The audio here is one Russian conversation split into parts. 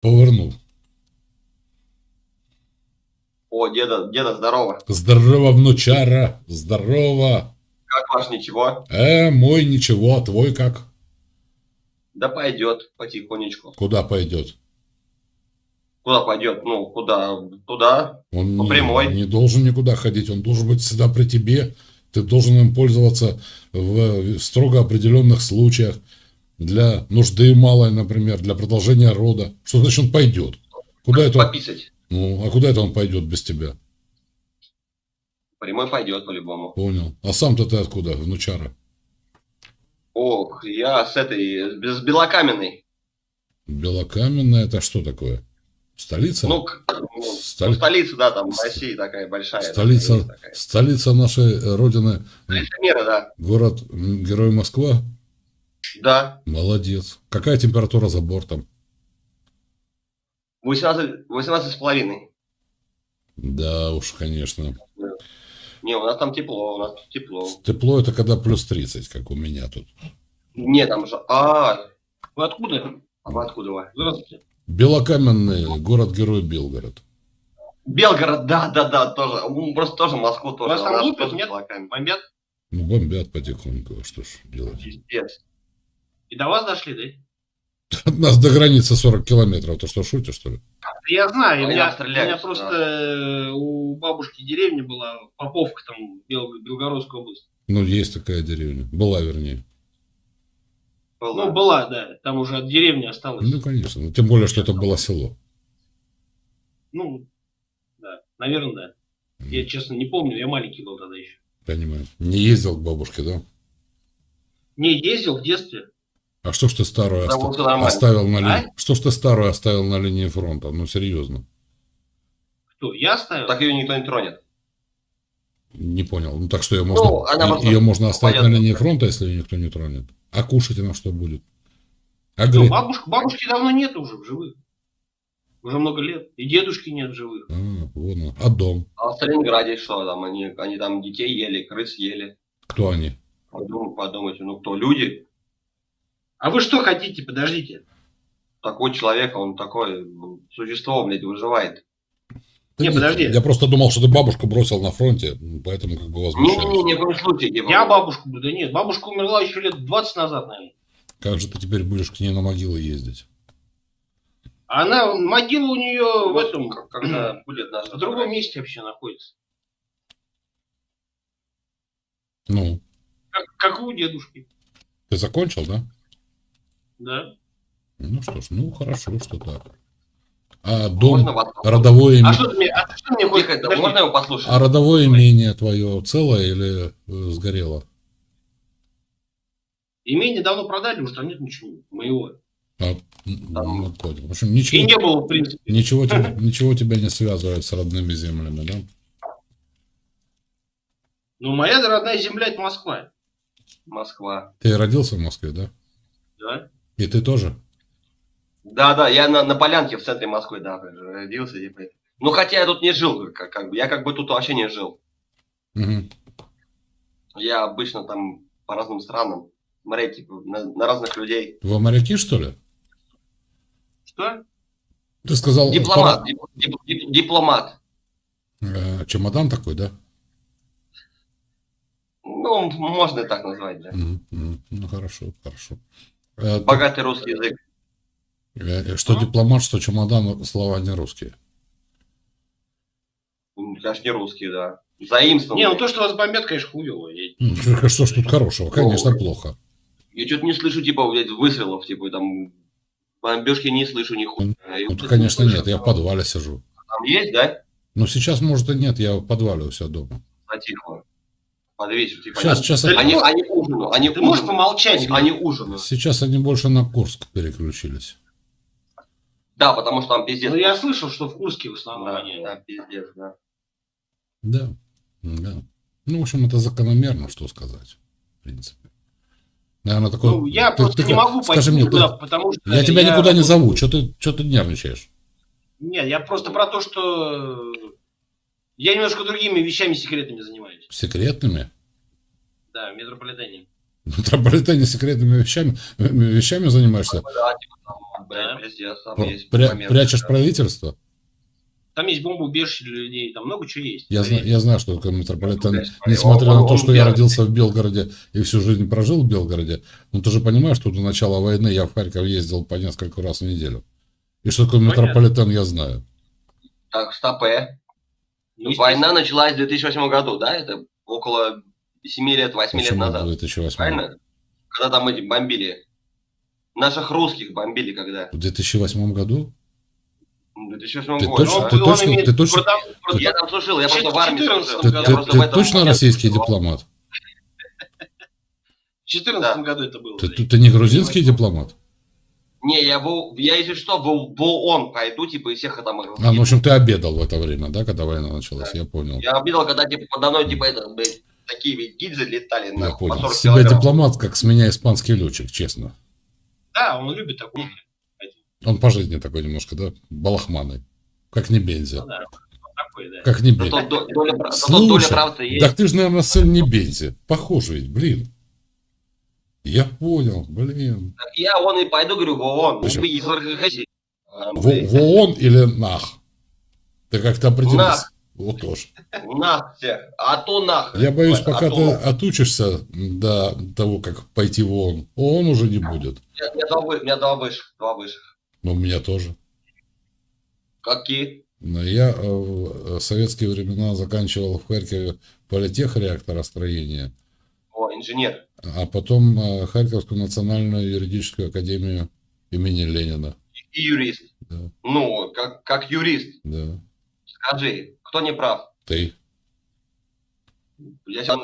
Повернув. О, деда, деда, здорово. Здорово, внучара. Здорово. Как ваш ничего? Э, мой ничего, а твой как? Да пойдет потихонечку. Куда пойдет? Куда пойдет? Ну, куда? Туда. Он По не, прямой. не должен никуда ходить, он должен быть всегда при тебе. Ты должен им пользоваться в строго определенных случаях. Для нужды малой, например, для продолжения рода. Что значит он пойдет? Куда это? Пописать. Ну, а куда это он пойдет без тебя? Прямой пойдет по-любому. Понял. А сам-то ты откуда, внучара? Ох, я с этой, с белокаменной. Белокаменная это что такое? Столица? Ну, ну, Столь- ну, столица, да, там России такая большая. столица, такая. столица нашей родины, Столица мира, да. город Герой Москва. Да. Молодец. Какая температура за бортом? 18, 18 с половиной. Да уж, конечно. Не, у нас там тепло, у нас тут тепло. Тепло это когда плюс 30, как у меня тут. Не, там же... А, вы откуда? А вы откуда вы? Здравствуйте. Белокаменный, город-герой Белгород. Белгород, да, да, да, тоже. М, Просто тоже Москву тоже. Там тоже нет? белокаменная. Бомбят? Ну, бомбят потихоньку, а что ж делать? Пиздец. И до вас дошли, да? От нас до границы 40 километров. Ты что, шутишь, что ли? Я знаю, у Они меня, меня просто э, у бабушки деревня была, Поповка там, Бел- Белгородская область. Ну, есть такая деревня. Была, вернее. Было. Ну, была, да, там уже от деревни осталось. Ну, конечно. Ну, Тем более, что это было село. Ну, да, наверное, да. Я, честно, не помню, я маленький был тогда еще. Понимаю. Не ездил к бабушке, да? Не, ездил в детстве. А что ж ты старую оста- вот оставил на линии? А? Что ж ты старую оставил на линии фронта? Ну, серьезно. Кто, я оставил? Так ее никто не тронет. Не понял. Ну, так что ее можно, Ну, она просто- ее можно оставить понятно. на линии фронта, если ее никто не тронет. А кушать она что будет? А Кто, греть? бабушка, бабушки давно нет уже в живых. Уже много лет. И дедушки нет в живых. А, вон он. А дом? А в Сталинграде что там? Они, они там детей ели, крыс ели. Кто они? Подумайте, подумайте, ну кто? Люди? А вы что хотите? Подождите. Такой человек, он такое ну, существо, блядь, выживает. Да Не, нет, подожди. Я просто думал, что ты бабушку бросил на фронте, поэтому как бы возмущаюсь. Не-не-не, ни в коем случае. типа, Я бабушку, да нет, бабушка умерла еще лет 20 назад, наверное. Как же ты теперь будешь к ней на могилы ездить? Она, могила у нее в этом, Когда будет наша... в другом месте вообще находится. Ну, Как, как у дедушки. ты закончил, да? Да. Ну что ж, ну хорошо, что так. А дом, Можно родовое, А име- что ты мне, а что мне Подожди. можно его послушать? а родовое имение твое целое или э, сгорело? Имение давно продали, уже там нет ничего моего. А, Там- ну, понял. В общем, И ничего, не было, в принципе. ничего, тебя, ничего тебя не связывает с родными землями, да? Но моя родная земля это Москва. Москва. Ты родился в Москве, да? Да? И ты тоже? Да-да, я на, на полянке в центре Москвы, да, родился. Типа. Ну, хотя я тут не жил, как, как бы, я как бы тут вообще не жил. Мгм. Я обычно там по разным странам, смотреть, типа, на, на разных людей. Вы моряки, что ли? Что? Ты сказал... Дипломат, пора- дип- дип- дип- дипломат. Э, чемодан такой, да? Ну, можно и так назвать, да. Мгм, мгм. Ну, хорошо, хорошо. Э, ты- Богатый русский язык. э, Что дипломат, что чемодан, слова не русские. Ну, Конечно, не русский, да. Заимствованный. Не, ну то, что вас бомбят, конечно, хуево. Я- М, Что, ж тут хорошего? Конечно, плохо. Я что-то не слышу, типа, блядь, выстрелов, типа, там, бомбежки не слышу нихуя. И Ну, вот конечно, не слышу. нет, я в подвале сижу. Там есть, да? Но сейчас, может, и нет, я в подвале у себя дома. Затихло. Под вечер, типа, Сейчас, они, сейчас, они, ну, они ужинают, они Ты можешь помолчать? Они, они ужинают. сейчас они больше на Курск переключились. Да, потому что там пиздец. Ну, я слышал, что в Курске в основном Да, они. да, пиздец, да. Да, да. Ну, в общем, это закономерно, что сказать, в принципе. Наверное, такое... Ну, я ты- просто ты не как- могу Скажи пойти мне, ты- туда, потому что... я тебя никуда не зову, что ты, что ты нервничаешь? Нет, я просто про то, что я немножко другими вещами секретными занимаюсь. Секретными? Да, в метрополитене. В метрополитене секретными вещами, вещами занимаешься? Да, пря- прячешь правительство? Там есть бомбоубежище для людей, там много чего есть. Я, зна- я знаю, что такое метрополитен. Конечно, Несмотря он- на то, он что я родился в Белгороде и всю жизнь прожил в Белгороде, но ты же понимаешь, что до начала войны я в Харьков ездил по несколько раз в неделю. И что такое Понятно. метрополитен, я знаю. Так, стопе. Ну, Война началась в 2008 году, да? Это около 7 лет, 8 лет назад. 2008? Правильно? Когда там эти бомбили. Наших русских бомбили когда? В 2008 году? В 2008 Ты году. точно- Ну, ты точно- имеет- ты точно- просто- просто Я там служил, я просто в армии 14 служил. Ты, Я ты- точно российский дипломат? В 2014 Да. году это было. Ты, ты- ты не грузинский дипломат? Не, я был, я если что, был в ООН пойду, типа, и всех там... А, ну, в общем, ты обедал в это время, да, когда война началась, я понял. Я обидел, когда, типа, подо мной, типа, это, блядь, такие ведь гильзы летали, Я нахуй, по понял. 40 Себя килограмм. дипломат, как с меня испанский летчик, честно. Да, он любит такое. Он по жизни такой немножко, да, балахманый. Как не Бензи. Ну да, он такой, да. Как не Бензи. Доля, доля Слушай, правды есть. так ты же, наверное, сын не Бензи. Похоже ведь, блин. Я понял, блин. Я вон и пойду, говорю, в ООН. Почему? Из ВРХ. А, В, в ООН или НАХ? Ты как-то определился. Нах. Вот тоже. Нах всех. А то нах. Я боюсь, А пока то ты нах. отучишься до того, как пойти в ООН, ООН уже не будет. У меня, два, у меня два высших. Два высших. Но у меня тоже. Какие? Но я э, в советские времена заканчивал в Харькове политех реакторостроения, О, инженер. А потом э, Харьковскую национальную юридическую академию имени Ленина. И юрист. Да, Ну, как, как юрист. да. Скажи, кто не прав? Ты. Я сейчас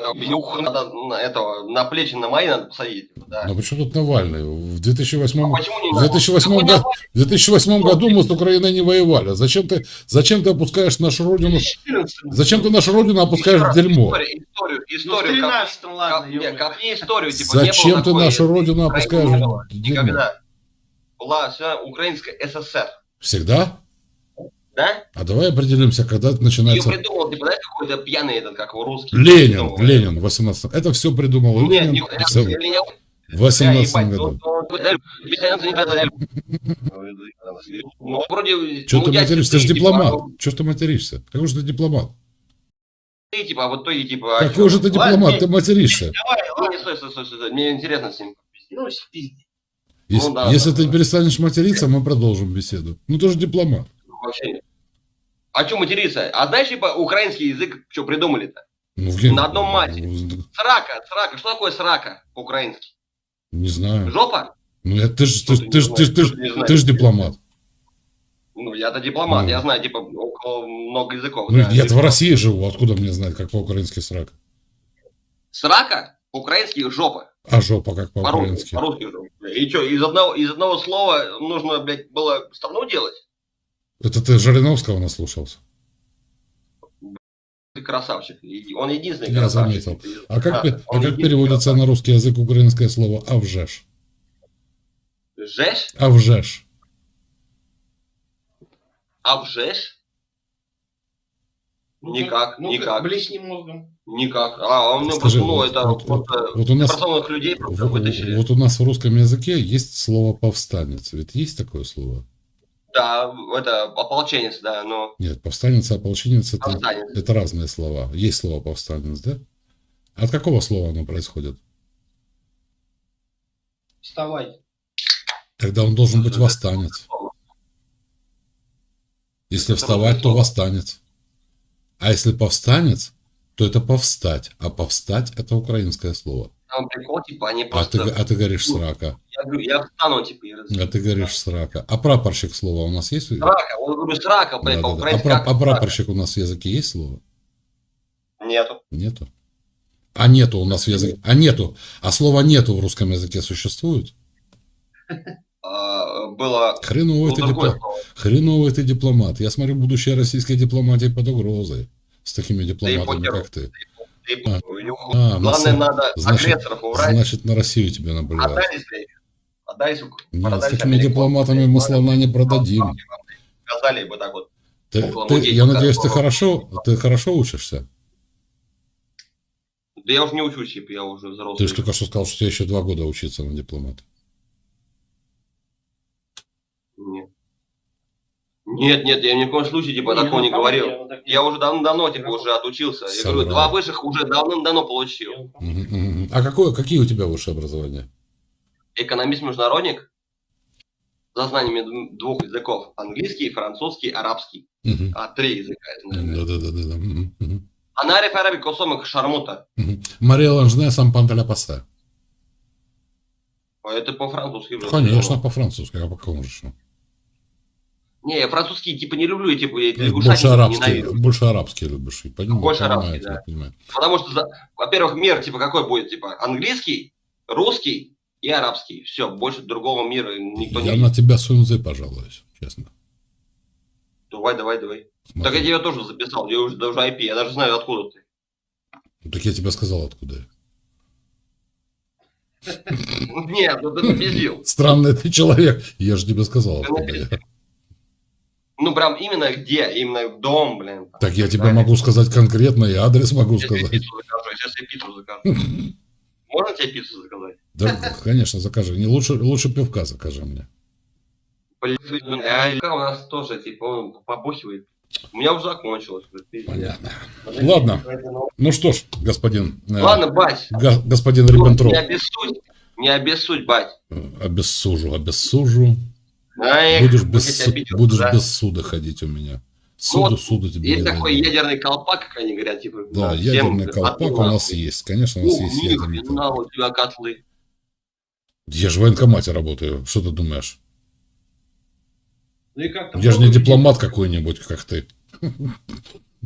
надо на этого, на плечи на мои надо посадить. Да. Но почему тут Навальный? В 2008, А почему не в надо? 2008 Какой году, Навальный? в 2008 году мы с Украиной не воевали. Зачем ты, зачем ты опускаешь нашу родину? 14 Зачем ты нашу родину опускаешь в дерьмо? Историю, историю, Ну, копни, 13 ладно, коп- не, ё-моё. копни историю. Типа, Зачем ты нашу родину опускаешь в дерьмо? Никогда. Была вся украинская СССР. Всегда? Да? А давай определимся, когда Ее начинается... придумал, типа, знаешь, какой-то пьяный этот, как его русский. Ленин, придумал. Ленин, 18 Это все придумал Нет, Ленин не- в я- цел- я- я- в 18 я, ебать, году. ну, ну, э, не э, Ну, вроде... Че ну, ты материшься? Ты же типа, дипломат. а Че ты материшься? Какой же ты дипломат? ты, типа, а вот то и типа... а Какой же ты дипломат? не- Ты материшься. Давай, Не, ладно. не, стой, стой, стой, стой, мне интересно с ним. Ну. Если, да, если да, ты да. перестанешь материться, мы продолжим беседу. Ну ты же дипломат. Вообще нет. А что материться? А знаешь, типа, украинский язык, что придумали-то? Ну, в- На одном мате. Срака, срака. Что такое срака по-украински? Не знаю. Жопа? Ну, я, ты же Что ты, ты ты, ты, ж- ты, ты ты ж дипломат. Ну, я-то дипломат, Ну. я знаю, типа, около много языков. Ну, да. я в России живу, откуда мне знать, как по-украински срак? Срака по-украински жопа. А жопа как По-русски. по-украински? По-русски жопа. И что, из одного, из одного слова нужно, блядь, было страну делать? Это ты Жириновского наслушался? Ты красавчик. Он единственный Я красавчик. заметил. А как, а он как переводится на русский язык украинское слово «авжеш»? Жеш? «Авжеш». Обжешь? Ну, Никак, ну, никак. Блесни мозгом. Никак. А, он мне Скажи, ну, вот- это вот- просто вот у нас- людей просто В- вытащили. Вот у нас в русском языке есть слово «повстанец». Ведь есть такое слово? Да, это ополченец, да, но Нет, повстанец и ополченец это, Повстанец. это разные слова. Есть слово повстанец, да? От какого слова оно происходит? Вставай. Тогда он должен быть восстанец. Если вставать, то восстанец. А если повстанец, то это повстать. А повстать это украинское слово. Там прикол, типа, они А просто... ты, а ты говоришь срака. Я говорю, я встану, типа, и раз... А ты говоришь срака. А прапорщик слово у нас есть? Срака, он говорю, срака, блядь, Да-да-да. А, по-украински пра- как а прапорщик у нас в языке есть слово? Нету. Нету. А нету у нас в языке. А нету. А слова нету в русском языке существует? А, было... Хреновый ну, ты, дипло-. Хреновый ты дипломат. Я смотрю, будущее российской дипломатии под угрозой. С такими дипломатами, как ты. Ты- А. ну, А, Главное, на- надо значит- агрессоров убрать. Значит, на Россию тебя наблюдают. Отдали себе. Отдай. Нет, с такими дипломатами мы слона не продадим. Сказали бы так вот. Ты- ты- я надеюсь, ты хорошо, ты хорошо учишься. Да я уже не учусь, типа, я уже Ты взрослый. же только что сказал, что тебе еще два года учиться на дипломата. Нет. Нет, нет, я ни в коем случае типа Не, такого ну, не там говорил. я вот так не- Я уже давно типа уже отучился. Я говорю, два высших уже давным-давно получил. А какое, какие у тебя высшее образование? Экономист-международник за знаниями двух языков. Английский, французский, арабский. А, три языка, это, наверное. Да-да-да. ариф араби косомик шармута. Мария Ланжне Сампанта ля Пассе. А Это по-французски. Конечно, по-французски, а по какому же? Не, я французский типа не люблю, типа я Больше арабский, ненавижу. больше арабский любишь. и поним- Больше понимаю, арабский, я да. понимаю. Потому что, во-первых, мир типа какой будет? Типа английский, русский и арабский. Все, больше другого мира никто Я не на видит. тебя Сунзы пожалуюсь, честно. Давай, давай, давай. Смотри. Так я тебя тоже записал, я уже даже IP, я даже знаю, откуда ты. Ну, Так я тебе сказал, откуда я. Нет, ну ты напиздил. Странный ты человек. Я же тебе сказал, откуда я. Ну прям именно где? Именно дом, блин. Так я тебе Правильно. могу сказать конкретно, и адрес могу Я тебе сказать. пиццу закажу, я сейчас тебе пиццу закажу. Можно тебе пиццу заказать? Да, конечно, закажи. Не лучше, лучше пивка закажи мне. Блин, а у нас тоже, типа, он побухивает. У меня уже закончилось. Понятно. Ладно. Ну что ж, господин, э, Ладно, бать. га- господин Риббентроп, Не обессудь. Не обессудь, бать. обессужу, обессужу. Эх, Будешь без, хоть су- обиделся, будешь да? без суда ходить у меня. Суду, вот суду тебе Есть такой дадут. ядерный колпак, как они говорят, типа. Да, ну, ядерный колпак у нас есть. Конечно, у нас Ну, есть ни ядерный колпак. у тебя котлы. Я же в военкомате работаю. Что ты думаешь? Ну и как? Я же не дипломат какой-нибудь, как ты.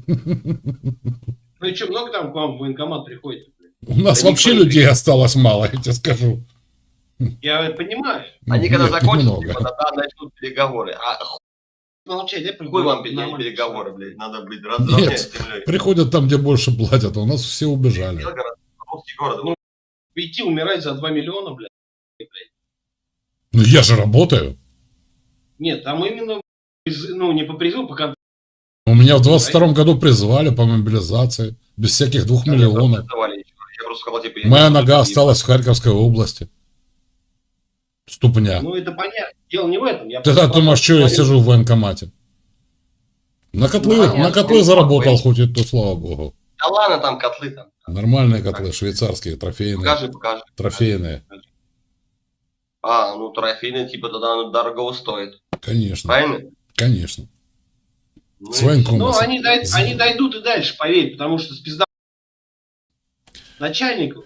Ну и что, много там к вам в военкомат приходит? У нас Да вообще людей осталось мало, я тебе скажу. Я понимаю. Они когда закончат, типа, тогда начнут переговоры. А хуй Молчать, я вам пере- нормально. переговоры, блядь. Надо, блядь, разровнять с землей. Приходят там, где больше платят, а у нас все убежали. Русский город. Ну, Идти умирать за 2 миллиона, блядь. Ну я же работаю. Нет, там именно, ну, не по призыву, по контракту. У меня в 22 году призвали по мобилизации. Без всяких двух миллионов. Я просто сказал, типа, Моя нога осталась в Харьковской области. Ступня. Ну, это понятно. Дело не в этом. Я Ты просто так думаешь, что я сижу в военкомате? На котлы, понятно. на котлы заработал хоть и то, слава богу. Да ладно, там котлы там. Нормальные котлы, швейцарские, трофейные. Покажи, покажи. Трофейные. А, ну трофейный, типа, тогда оно дорого стоит. Конечно, Правильно? конечно. Ну, С и военком. Ну, они, дой- они дойдут и дальше, поверь, потому что с пизда... Начальников,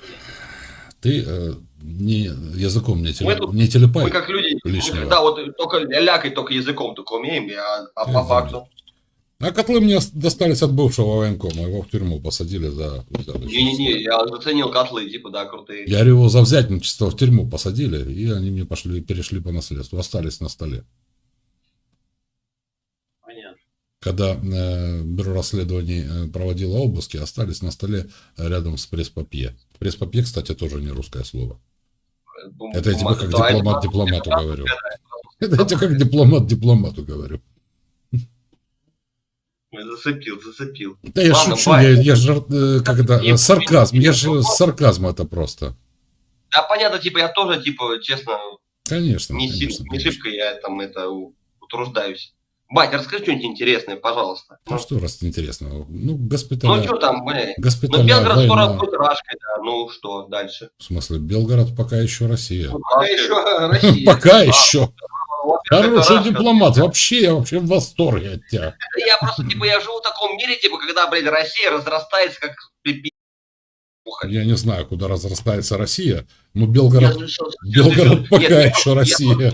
Ты э, не языком не, теле- Мы тут- не телепай. Мы как люди, Лишнего. да, вот только лякать только языком только умеем, а, а по факту. А котлы мне достались от бывшего военкома. Его в тюрьму посадили за. Не-не-не, я заценил котлы, типа, да, крутые. Я его за взятничество в тюрьму посадили, и они мне пошли, перешли по наследству, остались на столе. понятно. Когда э, бюро расследований э, проводило обыски, остались на столе рядом с пресс-папье. Пресс-папье, кстати, тоже не русское слово. Это я тебе как дипломат дипломату говорю. Это я тебе как дипломат дипломату говорю. Зацепил, зацепил. Да я Ладно, шучу, я, я же, э, как это, сарказм, я же сарказм это просто. Да, понятно, типа, я тоже, типа, честно, Конечно, не, конечно, не шибко я там это утруждаюсь. Бать, расскажи что-нибудь интересное, пожалуйста. Ну Ну, что раз интересного? Ну, ну госпиталя, что там, блядь? Ну, госпиталя, Белгород скоро война. будет Рашкой, да. Ну что, дальше? В смысле, Белгород пока еще Россия. Ну, Пока еще Россия. Пока А, еще. Хороший дипломат. Вообще, я вообще в восторге от тебя. Да Я просто, типа, я живу в таком мире, типа, когда, блядь, Россия разрастается, как. Я не знаю, куда разрастается Россия, но Я Белгород, Белгород Нет, пока еще Россия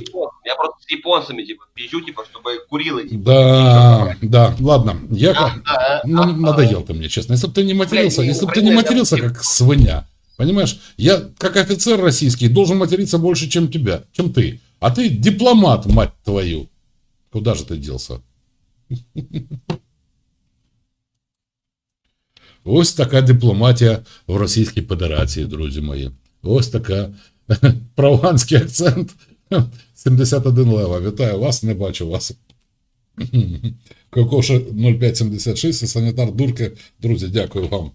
Я просто, с япон- я просто с японцами, типа, пизжу, типа, чтобы курила. типа, Да, да, ладно. Я Да, как- да, ну, а, надоел ты мне, честно. Если бы ты не матерился, не, если бы ты не Украина матерился, это- как свинья, понимаешь, я как офицер российский должен материться больше, чем тебя, чем ты. А ты дипломат, мать твою. Куда же ты делся? Ось така дипломатія в Російській Федерації, друзі мої. Ось така прованський акцент. 71 лева. Вітаю вас, не бачу вас. Кокоша 0576 і санітар Дурки. Друзі, дякую вам.